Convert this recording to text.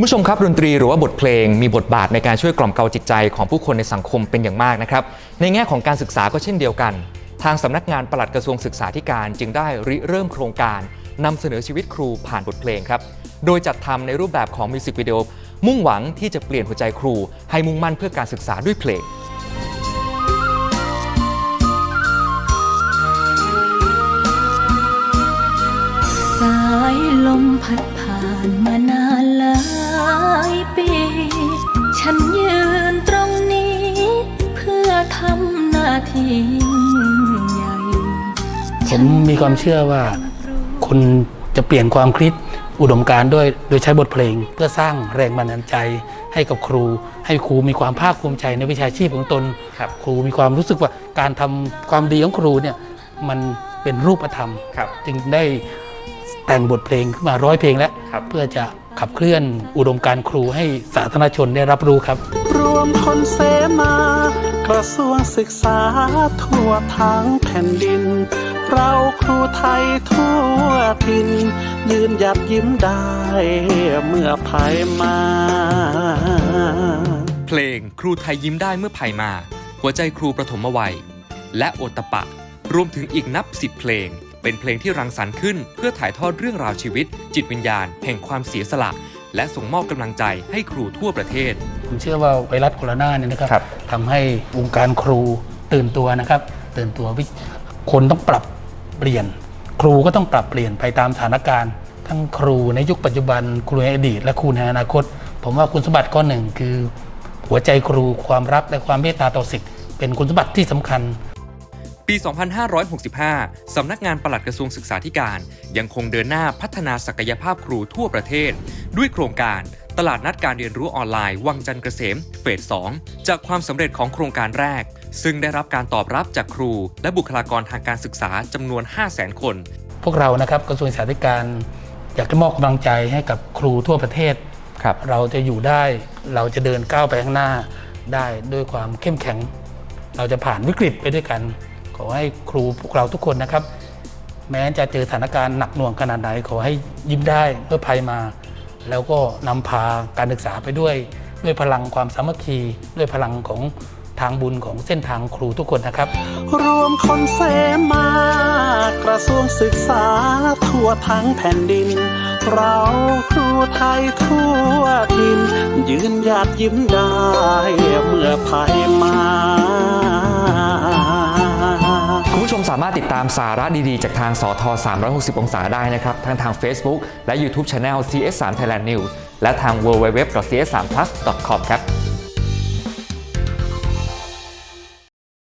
คุณผู้ชมครับดนตรีหรือว่าบทเพลงมีบทบาทในการช่วยกล่อมเกลาจิตใจของผู้คนในสังคมเป็นอย่างมากนะครับ ในแง่ของการศึกษาก็เช่นเดียวกัน ทางสำนักงานปลัดกระทรวงศึกษาธิการจึงได้ริเริ่มโครงการนำเสนอชีวิตครูผ่านบทเพลงครับ โดยจัดทำในรูปแบบของมิวสิกวิดีโอมุ่งหวังที่จะเปลี่ยนหัวใจครู ให้มุ่งมั่นเพื่อการศึกษาด้วยเพลงำหน้าที่ใหญ่ ผมมีความเชื่อว่าคุณจะเปลี่ยนความคิดอุดมการณ์ด้วยโดยใช้บทเพลง เพื่อสร้างแรงบันดาลใจให้กับครู ให้ครูมีความภาคภูมิใจในวิชาชีพของตนครับ ครูมีความรู้สึกว่าการทำความดีของครูเนี่ยมันเป็นรูปธรรม ครับ จึงได้แต่งบทเพลงขึ้นมาร้อยเพลงแล้ว ครับ เพื่อจะขับเคลื่อนอุดมการณ์ครูให้สาธารณชนได้รับรู้ครับ รวมพลเสมา กระทรวงศึกษาทั่วทั้งแผ่นดิน เราครูไทยทั่วถิ่นยืนหยัดยิ้มได้เมื่อภัยมา เพลงครูไทยยิ้มได้เมื่อภัยมา หัวใจครูประถมวัย และโอตปะ รวมถึงอีกนับสิบเพลง เป็นเพลงที่รังสรรค์ขึ้น เพื่อถ่ายทอดเรื่องราวชีวิต จิตวิญญาณ แห่งความเสียสละ และส่งมอบกำลังใจให้ครูทั่วประเทศ ผมเชื่อว่าไวรัสโคโรนาเนี่ยนะครับครับทำให้วงการครูตื่นตัวนะครับ ตื่นตัววิคนต้องปรับเปลี่ยน ครูก็ต้องปรับเปลี่ยนไปตามสถานการณ์ ทั้งครูในยุคปัจจุบันครูในอดีต และครูในอนาคต ผมว่าคุณสมบัติข้อหนึ่งคือ หัวใจครูความรักและความเมตตาต่อสิทธิ์เป็นคุณสมบัติที่สำคัญ ปี 2565 สำนักงานปลัดกระทรวงศึกษาธิการ ยังคงเดินหน้าพัฒนาศักยภาพครูทั่วประเทศ ด้วยโครงการตลาดนัดการเรียนรู้ออนไลน์ วังจันทร์เกษม เฟส 2 จากความสำเร็จของโครงการแรก ซึ่งได้รับการตอบรับจากครู และบุคลากรทางการศึกษาจำนวน 500,000 คน พวกเรานะครับกระทรวงศึกษาธิการอยากจะมอบกำลังใจให้กับครูทั่วประเทศครับเราจะอยู่ได้เราจะเดินก้าวไปข้างหน้าได้ด้วยความเข้มแข็ง เราจะผ่านวิกฤตไปด้วยกันข อให้ครูพวกเราทุกคนนะครับ แม้จะเจอสถานการณ์หนักหน่วงขนาดไหน ขอให้ยิ้มได้เมื่อภัยมา แล้วก็นำพาการศึกษาไปด้วย ด้วยพลังความสามัคคี ด้วยพลังของทางบุญของเส้นทางครูทุกคนนะครับ รวมคนเสมากระทรวงศึกษาทั่วทั้งแผ่นดิน เราครูไทยทั่วถิ่นยืนหยัดยิ้มได้เมื่อภัยมา สามารถติดตามสาระดีๆ จากทางสท 360 องศาได้นะครับ ทั้งทาง Facebook และ YouTube Channel CS3 Thailand News และทาง www.cs3plus.com ครับ